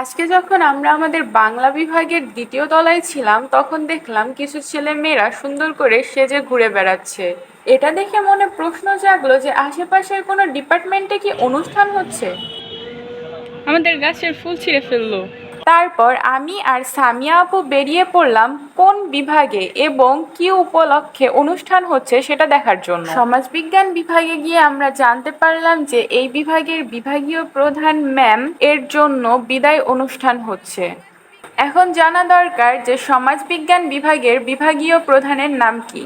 আজকে যখন আমরা আমাদের বাংলা বিভাগের দ্বিতীয় তলায় ছিলাম, তখন দেখলাম কিছু ছেলে মেয়েরা সুন্দর করে সেজে ঘুরে বেড়াচ্ছে। এটা দেখে মনে প্রশ্ন জাগলো যে আশেপাশের কোনো ডিপার্টমেন্টে কি অনুষ্ঠান হচ্ছে? আমাদের গাছের ফুল ছিঁড়ে ফেলল। তারপর আমি আর সামিয়া আপু বেরিয়ে পড়লাম কোন বিভাগে এবং কি উপলক্ষে অনুষ্ঠান হচ্ছে সেটা দেখার জন্য। সমাজবিজ্ঞান বিভাগে গিয়ে আমরা জানতে পারলাম যে এই বিভাগের বিভাগীয় প্রধান ম্যাম এর জন্য বিদায় অনুষ্ঠান হচ্ছে। এখন জানা দরকার যে সমাজবিজ্ঞান বিভাগের বিভাগীয় প্রধানের নাম কি।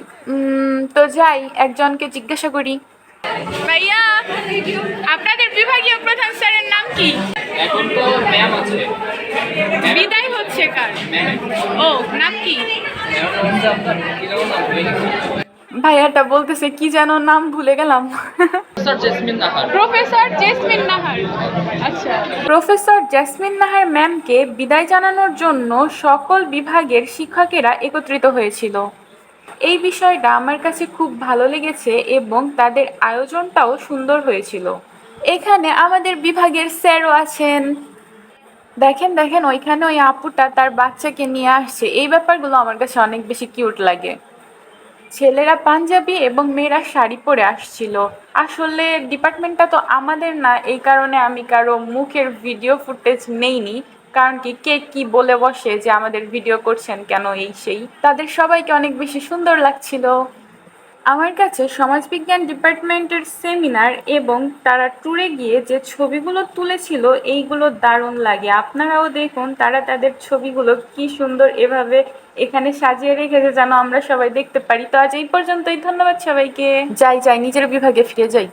তো যাই একজনকে জিজ্ঞাসা করি। ভাইয়া আপনাদের বিভাগীয় প্রধান স্যারের নাম কি? এখন তো ম্যাম আছে। বিদায় হচ্ছে কার? ও নাম কি? ভাইয়াটা বলতেছে কি যেন নাম ভুলে গেলাম। প্রফেসর জেসমিন নাহার আচ্ছা। প্রফেসর জেসমিন নাহার ম্যামকে বিদায় জানানোর জন্য সকল বিভাগের শিক্ষকেরা একত্রিত হয়েছিল। এই বিষয়টা আমার কাছে খুব ভালো লেগেছে এবং তাদের আয়োজনটাও সুন্দর হয়েছিল। এখানে আমাদের বিভাগের স্যারও আছেন। দেখেন দেখেন, ওইখানে ওই আপুটা তার বাচ্চাকে নিয়ে আসছে। এই ব্যাপারগুলো আমার কাছে অনেক বেশি কিউট লাগে। ছেলেরা পাঞ্জাবি এবং মেয়েরা শাড়ি পরে আসছিল। আসলে ডিপার্টমেন্টটা তো আমাদের না, এই কারণে আমি কারও মুখের ভিডিও ফুটেজ নেইনি। কারণ কি, কে কি বলে বসে যে আমাদের ভিডিও করছেন কেন এই সেই? তাদের সবাইকে অনেক বেশি সুন্দর লাগছিল। আমার কাছে সমাজবিজ্ঞান ডিপার্টমেন্টের সেমিনার এবং তারা ট্যুরে গিয়ে যে ছবিগুলো তুলেছিল, এইগুলো দারুণ লাগে। আপনারাও দেখুন তারা তাদের ছবিগুলো কি সুন্দর এভাবে এখানে সাজিয়ে রেখেছে যেন আমরা সবাই দেখতে পারি। তো আজ এই পর্যন্তই। ধন্যবাদ সবাইকে। যাই যাই, নিজের বিভাগে ফিরে যাই।